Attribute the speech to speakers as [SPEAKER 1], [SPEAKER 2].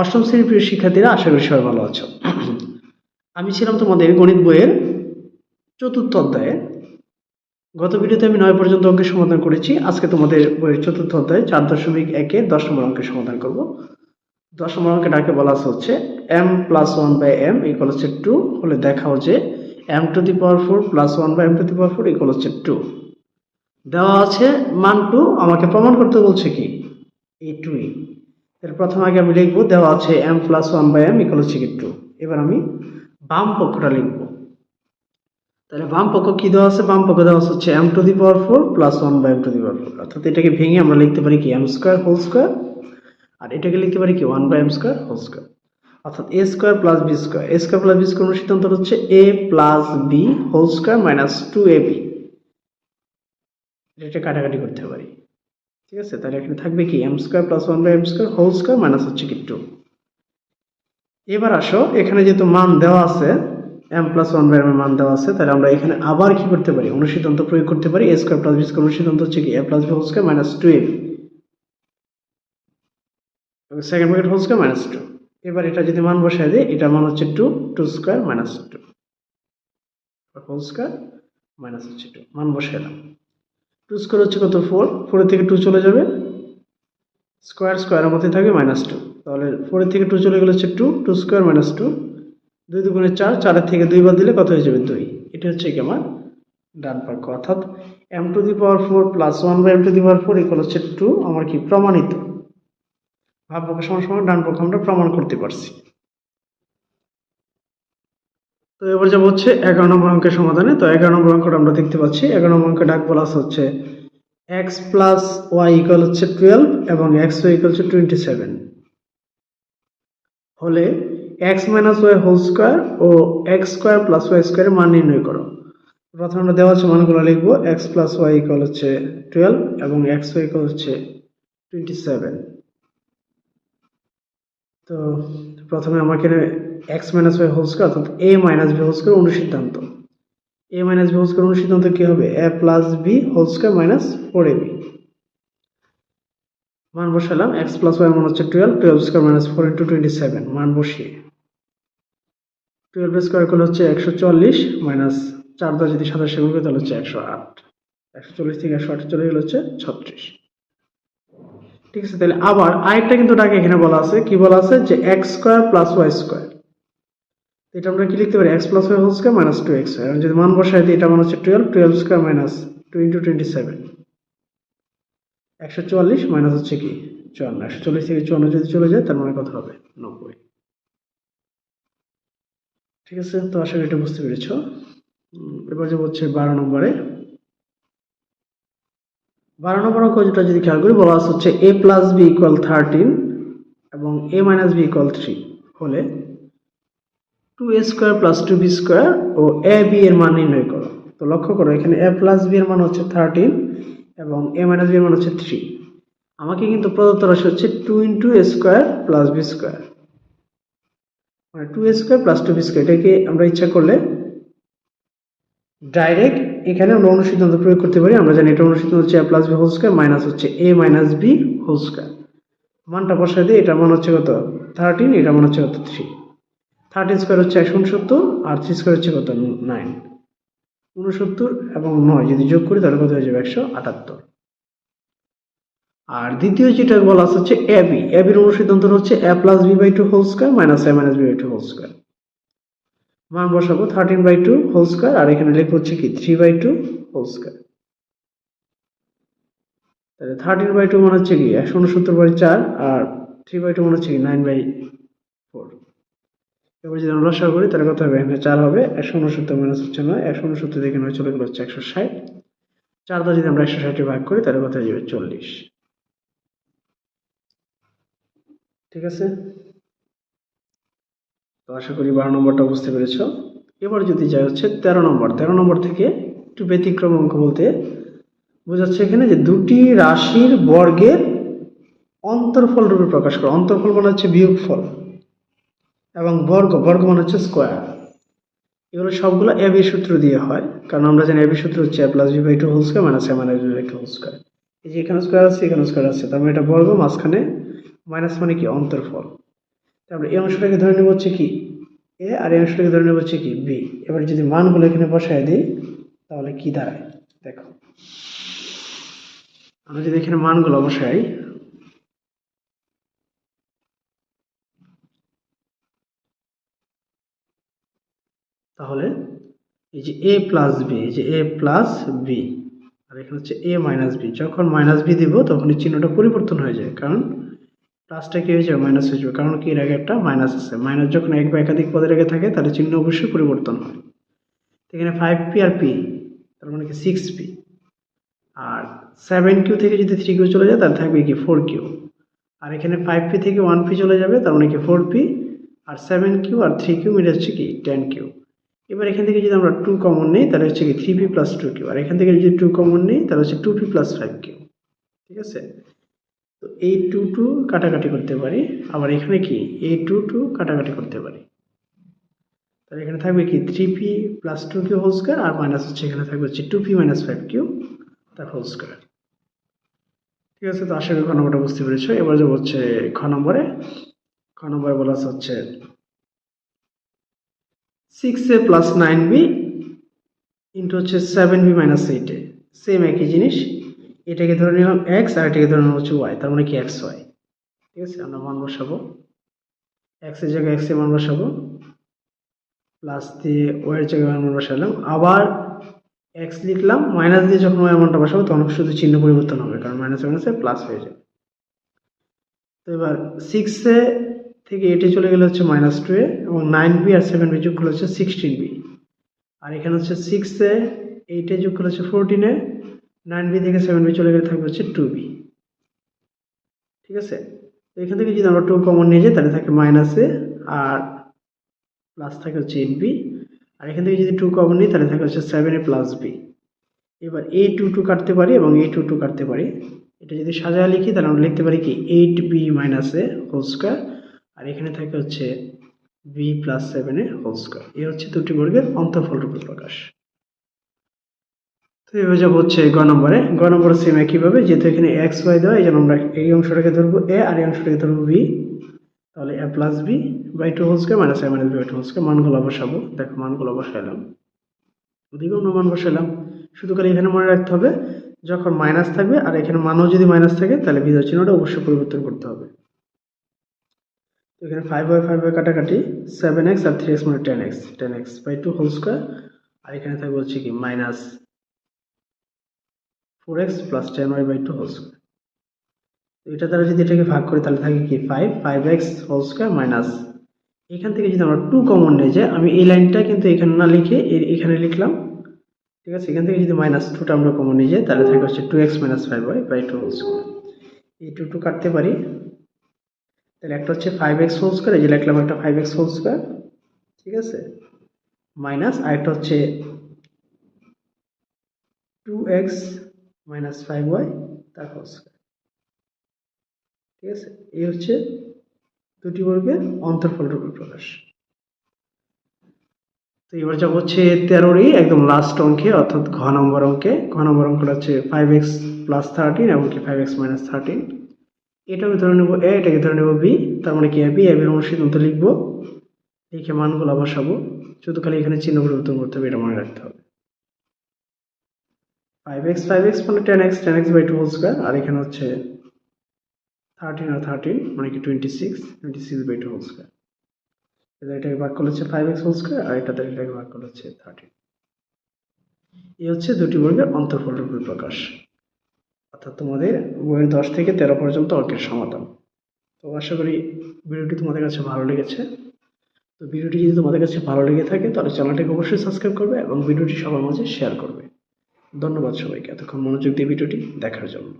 [SPEAKER 1] অষ্টম শ্রেণির প্রিয় শিক্ষার্থীরা, আশা করি সবাই ভালো আছো। আমি ছিলাম তোমাদের গণিত বইয়ের চতুর্থ অধ্যায়ে। গত ভিডিওতে আমি নয় পর্যন্ত অঙ্কের সমাধান করেছি। আজকে তোমাদের বইয়ের চতুর্থ অধ্যায়ে, চার দশমিক একে দশ নম্বর অঙ্কের সমাধান করব। দশ নম্বর অঙ্কে ডাকে বলা হচ্ছে m plus one by m equal হচ্ছে টু হলে দেখাও যে m to the power four plus one by m to the power four equal হচ্ছে টু দেওয়া আছে মান টু আমাকে প্রমাণ করতে বলছে কি? এই টুই এর প্রথম আগে আমি লিখব, দেওয়া আছে m plus one by m equal হচ্ছে কি এবার আমি বাম পক্ষটা লিখব। তাহলে বাম পক্ষ কি দেওয়া আছে? বাম পক্ষ দেওয়া হচ্ছে m to the power four plus one by m to the power four অর্থাৎ এটাকে ভেঙে আমরা লিখতে পারি কি এম স্কোয়ার হোল স্কোয়ার আর এটাকে লিখতে পারি কি one by m square whole square অর্থাৎ a square plus b square a square plus b square সিদ্ধান্ত হচ্ছে? A plus b whole square minus two a b এটা কাটাকাটি করতে পারি। ঠিক আছে, তাহলে এখানে থাকবে কি? M square plus one by m square whole square minus হচ্ছে কি টু এবার আসো, এখানে যেহেতু মান দেওয়া আছে m plus one by m মান দেওয়া আছে, তাহলে আমরা এখানে আবার কি করতে পারি? অনুসিদ্ধান্ত প্রয়োগ করতে পারি। A square plus b square অনুসিদ্ধান্ত হচ্ছে কি? A plus b whole square minus two a second bracket whole square minus two এবার এটা যদি মান বসায় দিই, এটা মান হচ্ছে two two square minus two whole square minus হচ্ছে টু মান বসাইলাম টু স্কোয়ার হচ্ছে কত? ফোর ফোরের থেকে টু চলে যাবে। স্কোয়ার স্কোয়ারের মধ্যে থাকবে মাইনাস টু তাহলে ফোরের থেকে টু চলে গেলে হচ্ছে two two square minus two দুই দুগুণে চার, চারের থেকে দুই বাদ দিলে কত হয়ে যাবে দুই? এটা হচ্ছে কি আমার ডান পক্ষ অর্থাৎ m to the power four plus one by m to the power four equal হচ্ছে টু আমার কি প্রমাণিত? ভাব সমান সমান ডান পক্ষ আমরা প্রমাণ করতে পারছি। তো এবার যাব হচ্ছে এগারো নম্বর অঙ্কের সমাধানে। তো এগারো নম্বর অঙ্কটা আমরা দেখতে পাচ্ছি। এগারো নম্বর অঙ্কে ডাক আছে হচ্ছে এক্স প্লাস ওয়াই ইকুয়াল হচ্ছে টুয়েলভ এবং এক্স ওয়াই ইকুয়াল হচ্ছে টোয়েন্টি সেভেন হলে x minus y whole square ও এক্স স্কোয়ার প্লাস ওয়াই স্কোয়ারের মান নির্ণয় করো। প্রথমে আমরা দেওয়া আছে মানগুলো লিখব। এক্স প্লাস ওয়াই ইকুয়াল হচ্ছে টুয়েলভ এবং এক্স ওয়াই ইকুয়াল হচ্ছে টোয়েন্টি সেভেন তো প্রথমে আমাকে x minus y whole square অর্থাৎ a minus b whole square অনুসিদ্ধান্ত। A minus b whole square অনুসিদ্ধান্ত কি হবে? A plus b whole square minus four a b মান বসালাম এক্স প্লাস ওয়াই মান হচ্ছে twelve twelve square minus four into twenty seven মান বসিয়ে। টুয়েলভ স্কোয়ার করলে হচ্ছে একশো চল্লিশ মাইনাস চার দশ যদি সাতাশ সেগুন করে তাহলে হচ্ছে একশো আট। একশো চল্লিশ থেকে একশো আট চলে গেলে হচ্ছে ছত্রিশ। ঠিক আছে, তাহলে আবার আরেকটা কিন্তু ডাকে এখানে বলা আছে, কি বলা আছে? যে x square plus y square এটা আমরা কি লিখতে পারি? X plus y whole square minus two x এবং যদি মান বসাই দিই, এটা মান হচ্ছে twelve twelve square minus two into twenty seven একশো চুয়াল্লিশ মাইনাস হচ্ছে কি? চুয়ান্ন। একশো চল্লিশ থেকে চুয়ান্ন যদি চলে যায়, তার মানে কত হবে? নব্বই। ঠিক আছে? তো আশা করি এটা বুঝতে পেরেছ। এবার যে হচ্ছে বারো নম্বরে। বারো নম্বর অঙ্ক যেটা যদি খেয়াল করি, বলা আছে হচ্ছে a plus b equal thirteen এবং a minus b equal three হলে two a square plus two b square O A B এর মান নির্ণয় করো। তো লক্ষ্য করো, এখানে এ প্লাস বি এর মান হচ্ছে থার্টিন এবং এ মাইনাস বি এর মান হচ্ছে থ্রি আমাকে কিন্তু প্রদত্ত রাশি হচ্ছে two into a square plus b square মানে two a square plus two b square এটাকে আমরা ইচ্ছা করলে ডাইরেক্ট এখানে আমরা অনুসিদ্ধান্ত প্রয়োগ করতে পারি। আমরা জানি এটা অনুসিদ্ধান্ত হচ্ছে a plus b whole square minus হচ্ছে a minus b whole square মানটা বসাই দিই এটা মান হচ্ছে কত? থার্টিন এটা মান হচ্ছে কত? থ্রি থার্টিন স্কোয়ার হচ্ছে একশো উনসত্তর, আর থ্রি স্কোয়ার হচ্ছে কত? নাইন উনসত্তর এবং নয় যদি যোগ করি, তাহলে কত হয়ে যাবে? একশো আটাত্তর। আর দ্বিতীয় যেটা বলা আছে হচ্ছে এ বি এ হচ্ছে A plus B by two whole square minus A minus B by two whole square মান বসাবো thirteen by two whole square আর এখানে লিখব হচ্ছে কি? Three by two whole square তাহলে থার্টিন বাই টু মানে হচ্ছে কি? একশো উনসত্তর বাই চার, আর থ্রি বাই টু মানে হচ্ছে কি? নাইন বাই এবার যদি আমরা রসায়ন করি, তাহলে কত হবে? এখানে চার হবে। একশো উনসত্তর মাইনাস হচ্ছে নয়। একশো উনসত্তর থেকে নয় চলে গেলে? হচ্ছে একশো ষাট। চার দ্বারা যদি আমরা একশো ষাটে ভাগ করি, তাহলে কত হয়ে যাবে? চল্লিশ। ঠিক আছে? তো আশা করি বারো নম্বরটা বুঝতে পেরেছ। এবার যদি যাই হচ্ছে তেরো নম্বর। তেরো নম্বর থেকে একটু ব্যতিক্রম অঙ্ক বলতে বোঝাচ্ছে এখানে যে দুটি রাশির বর্গের অন্তর্ফল রূপে প্রকাশ করে। অন্তর্ফল মানে হচ্ছে বিয়োগফল। এবং বর্গ বর্গ মানে হচ্ছে স্কোয়ার এগুলো সবগুলো এবি সূত্র দিয়ে হয়, কারণ আমরা জানি এবি সূত্র হচ্ছে A plus B by two whole square minus A minus B by two whole square এই যে এখানে স্কোয়ার আছে, এখানে স্কোয়ার আছে তার এটা বর্গ, মাঝখানে মাইনাস মানে কি? অন্তর্ফল। তারপরে এই অংশটাকে ধরে নেব হচ্ছে কি? এ আর এই অংশটাকে ধরে নেব হচ্ছে কি? বি এবার যদি মানগুলো এখানে বসায় দিই, তাহলে কি দাঁড়ায়? দেখো। আমরা যদি এখানে মানগুলো বসাই তাহলে এই যে এ প্লাস বি এই যে এ প্লাস বি আর এখানে হচ্ছে এ মাইনাস বি যখন মাইনাস বি দিব তখন এই চিহ্নটা পরিবর্তন হয়ে যায়, কারণ প্লাসটা কি হয়ে যাবে? মাইনাস হয়ে যাবে, কারণ কি? এর আগে একটা মাইনাস আছে মাইনাস যখন এক বা একাধিক পদের আগে থাকে, তাহলে চিহ্ন অবশ্যই পরিবর্তন হয়। এখানে ফাইভ পি আর পি তার মানে কি? সিক্স পি আর সেভেন কিউ থেকে যদি থ্রি কিউ চলে যায়, তাহলে থাকবে কি? ফোর কিউ আর এখানে ফাইভ পি থেকে ওয়ান পি চলে যাবে, তার মানে কি? ফোর পি আর সেভেন কিউ আর থ্রি কিউ মিলে হচ্ছে কি? টেন কিউ এবার এখান থেকে যদি আমরা টু কমন নিই, তাহলে হচ্ছে কি three P plus two Q আর এখান থেকে যদি টু কমন নিই, তাহলে হচ্ছে two P plus five Q ঠিক আছে? তো এই টু টু কাটাকাটি করতে পারি। আবার এখানে কি? এই টু টু কাটাকাটি করতে পারি। তাহলে এখানে থাকবে কি? Three P plus two Q whole square আর মাইনাস হচ্ছে এখানে থাকবে হচ্ছে two P minus five Q তার হোল স্কোয়ার ঠিক আছে? তো আশা করি খ নম্বরটা বুঝতে পেরেছ। এবার যে হচ্ছে খ নম্বরে। খ নম্বরে বলা আছে হচ্ছে six plus nine B into হচ্ছে seven B minus eight same একই জিনিস। এটাকে ধরে নিলাম এক্স আর ওয়াই তার মানে কি এক্স ওয়াই ঠিক আছে? আমরা বসাবো। জায়গায় প্লাস দিয়ে জায়গায় আবার এক্স লিখলাম। মাইনাস দিয়ে যখন ওয়াই বসাবো, তখন শুধু চিহ্ন পরিবর্তন হবে, কারণ মাইনাস মাইনাসে প্লাস হয়ে যাবে। তো এবার সিক্সে থেকে এটে চলে গেলে হচ্ছে মাইনাস টু এ এবং নাইন বি আর সেভেন বি যোগ করলে হচ্ছে সিক্সটিন বি আর এখানে হচ্ছে সিক্স সিক্সে এইটে যোগ করলে হচ্ছে ফোরটিনে নাইন বি থেকে সেভেন বি চলে গেলে থাকবে হচ্ছে টু বি ঠিক আছে? তো এখান থেকে যদি আমরা টু কমন নিয়ে যাই, তাহলে থাকে মাইনাসে আর প্লাস থাকে হচ্ছে এইট বি আর এখান থেকে যদি টু কমন নিই, তাহলে থাকে হচ্ছে সেভেন এ প্লাস বি এবার এ টু টু কাটতে পারি এবং এ টু টু কাটতে পারি। এটা যদি সাজায় লিখি, তাহলে আমরা লিখতে পারি কি? Eight B minus A whole square আর এখানে থাকে হচ্ছে B plus seven A whole square এই হচ্ছে দুটি বর্গের অন্তঃফল রূপে প্রকাশ। তো এবার যাব হচ্ছে গ নম্বরে। গ নম্বরে সেম একইভাবে যেহেতু এখানে এক্স ওয়াই দেওয়া, এই জন্য আমরা এই অংশটাকে ধরবো এ আর এই অংশটাকে ধরবো বি তাহলে A plus B by two whole square minus A minus B by two whole square মানগুলো বসাবো। দেখো, মানগুলো বসাইলাম। ওদিকেও আমরা মান বসাইলাম। শুধু খালি এখানে মনে রাখতে হবে, যখন মাইনাস থাকবে আর এখানে মানও যদি মাইনাস থাকে, তাহলে বিজয় চিহ্নটা অবশ্যই পরিবর্তন করতে হবে। তো এখানে ফাইভ বাই ফাইভ বাই কাটাকাটি সেভেন এক্স আর থ্রি এক্স মানে ten X ten X by two whole square আর এখানে থাকবে হচ্ছে কি minus four X plus ten Y by two whole square এটা দ্বারা যদি এটাকে ভাগ করি, তাহলে থাকে কি five five X whole square minus এখান থেকে যদি আমরা টু কমন নিয়ে যাই, আমি এই লাইনটা কিন্তু এখানে না লিখে এখানে লিখলাম, ঠিক আছে? এখান থেকে যদি মাইনাস টুটা আমরা কমন নিয়ে যাই, তাহলে থাকে হচ্ছে two X minus five Y by two whole square এই টু টু কাটতে পারি তাহলে একটা হচ্ছে ফাইভ এক্স হোল স্কোয়ার এই যে লিখলাম একটা ফাইভ এক্স হোল স্কোয়ার ঠিক আছে? মাইনাস আরেকটা হচ্ছে two X minus five Y তার হোল স্কোয়ার ঠিক আছে? এই হচ্ছে দুটি বর্গের অন্তর্ফল রূপে প্রকাশ। তো এবার যাব হচ্ছে তেরোরই একদম লাস্ট অঙ্কে, অর্থাৎ ঘ নম্বর অঙ্কে। ঘ নম্বর অঙ্কটা হচ্ছে ফাইভ এক্স প্লাস থার্টিন এমনকি ফাইভ এক্স মাইনাস থার্টিন এটাকে ধরে নেব এ, এটাকে ধরে নেব বি, তার মানে কি বি এর অনুসিদ্ধান্ত লিখব। লিখে মানগুলো বসাবো শুধু খালি এখানে চিহ্ন পরিবর্তন করতে হবে, এটা মনে রাখতে হবে। ফাইভ এক্স ফাইভ এক্স মানে ten X ten X by two whole square আর এখানে হচ্ছে থার্টিন আর থার্টিন মানে কি twenty six twenty six by two whole square এটাকে ভাগ করলে হচ্ছে ফাইভ এক্স হোল আর এটাতে এটাকে ভাগ করলে হচ্ছে থার্টিন এই হচ্ছে দুটি বর্গের অন্তর্ফল রূপের প্রকাশ। অর্থাৎ তোমাদের বইয়ের দশ থেকে তেরো পর্যন্ত অঙ্কের সমাধান। তো আশা করি ভিডিওটি তোমাদের কাছে ভালো লেগেছে। তো ভিডিওটি যদি তোমাদের কাছে ভালো লেগে থাকে, তাহলে চ্যানেলটিকে অবশ্যই সাবস্ক্রাইব করবে এবং ভিডিওটি সবার মাঝে শেয়ার করবে। ধন্যবাদ সবাইকে। এতক্ষণ মনোযোগ দিয়ে ভিডিওটি দেখার জন্য।